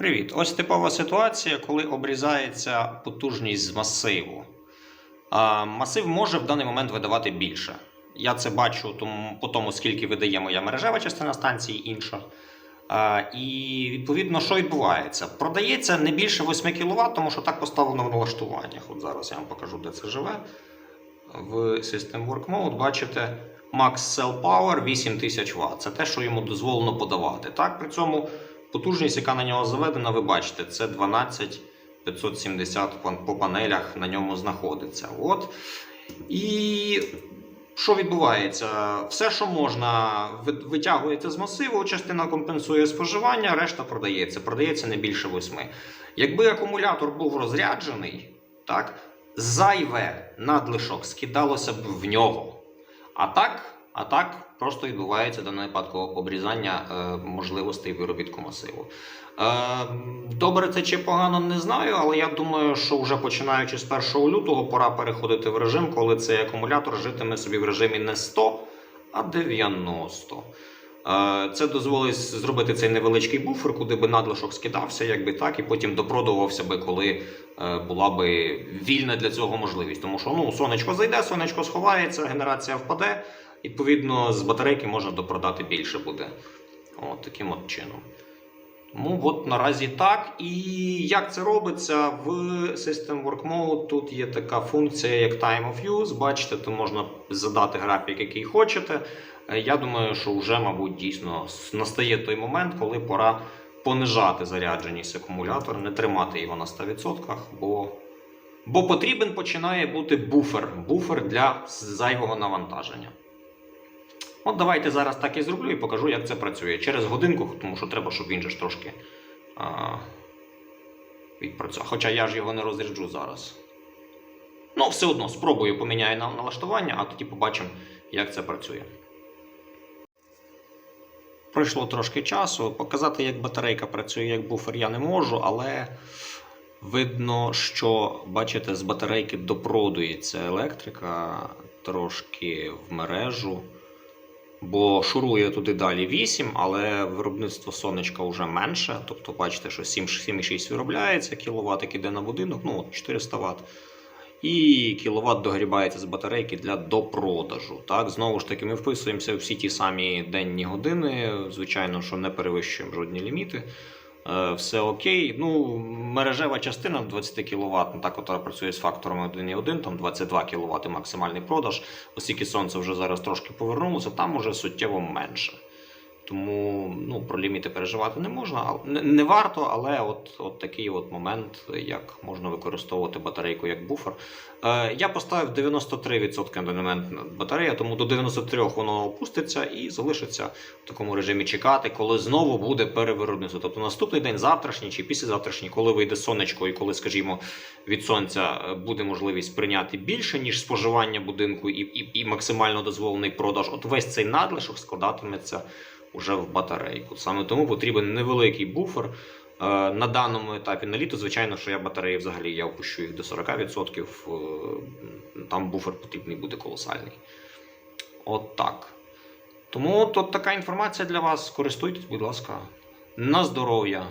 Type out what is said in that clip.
Привіт! Ось типова ситуація, коли обрізається потужність з масиву. А, масив може в даний момент видавати більше. Я це бачу тому, по тому, скільки видає моя мережева частина станції інша. А, і відповідно, що відбувається? Продається не більше 8 кВт, тому що так поставлено в налаштуваннях. От зараз я вам покажу, де це живе. В System Work Mode бачите Max Cell Power 8000 Вт. Це те, що йому дозволено подавати. Так, при цьому потужність, яка на нього заведена, ви бачите, це 12570 по панелях на ньому знаходиться. От. І що відбувається? Все, що можна, ви- витягується з масиву, частина компенсує споживання, решта продається. Продається не більше 8. Якби акумулятор був розряджений, так, зайве надлишок скидалося б в нього. А так, а так просто відбувається в даному випадку обрізання е, можливостей виробітку масиву. Е, добре це чи погано, не знаю, але я думаю, що вже починаючи з 1 лютого пора переходити в режим, коли цей акумулятор житиме собі в режимі не 100, а 90. Е, Це дозволить зробити цей невеличкий буфер, куди би надлишок скидався, якби так, і потім допродувався би, коли була би вільна для цього можливість. Тому що ну, сонечко зайде, сонечко сховається, генерація впаде. Відповідно, з батарейки можна допродати більше буде. От таким от чином. Тому от наразі так. І як це робиться в System Work Mode? Тут є така функція, як Time of Use. Бачите, тут можна задати графік, який хочете. Е, Я думаю, що вже, мабуть, дійсно настає той момент, коли пора понижати зарядженість акумулятора, не тримати його на 100%, бо, бо потрібен починає бути буфер, буфер для зайвого навантаження. От давайте зараз так і зроблю і покажу, як це працює. Через годинку, тому що треба, щоб він же ж трошки а, відпрацював. Хоча я ж його не розряджу зараз. Ну, все одно спробую поміняю на налаштування, а тоді побачимо, як це працює. Пройшло трошки часу. Показати, як батарейка працює, як буфер я не можу, але видно, що, бачите, з батарейки допродується електрика трошки в мережу. Бо шурує туди далі 8, але виробництво сонечка вже менше. Тобто, бачите, що 7 7,6 виробляється, кіловат, іде на будинок, ну от 400 Вт. І кіловат догрібається з батарейки для допродажу. Так, знову ж таки, ми вписуємося в всі ті самі денні години. Звичайно, що не перевищуємо жодні ліміти. Е, Все окей. Ну, мережева частина 20 кВт, так от працює з факторами 1,1, там 22 кВт максимальний продаж, оскільки сонце вже зараз трошки повернулося, там уже суттєво менше. Тому ну, про ліміти переживати не можна, не, не варто, але от, от такий от момент, як можна використовувати батарейку як буфер. Е, я поставив 93% на батарея, тому до 93 воно опуститься і залишиться в такому режимі чекати, коли знову буде перевиробництво. Тобто наступний день, завтрашній чи післязавтрашній, коли вийде сонечко, і коли, скажімо, від сонця е, буде можливість прийняти більше, ніж споживання будинку, і, і, і максимально дозволений продаж. От весь цей надлишок складатиметься уже в батарейку. Саме тому потрібен невеликий буфер. Е, На даному етапі на літо, звичайно, що я батареї взагалі я опущу їх до 40%. е, Там буфер потрібний буде колосальний. От так. Тому тут така інформація для вас. Користуйтесь, будь ласка. На здоров'я.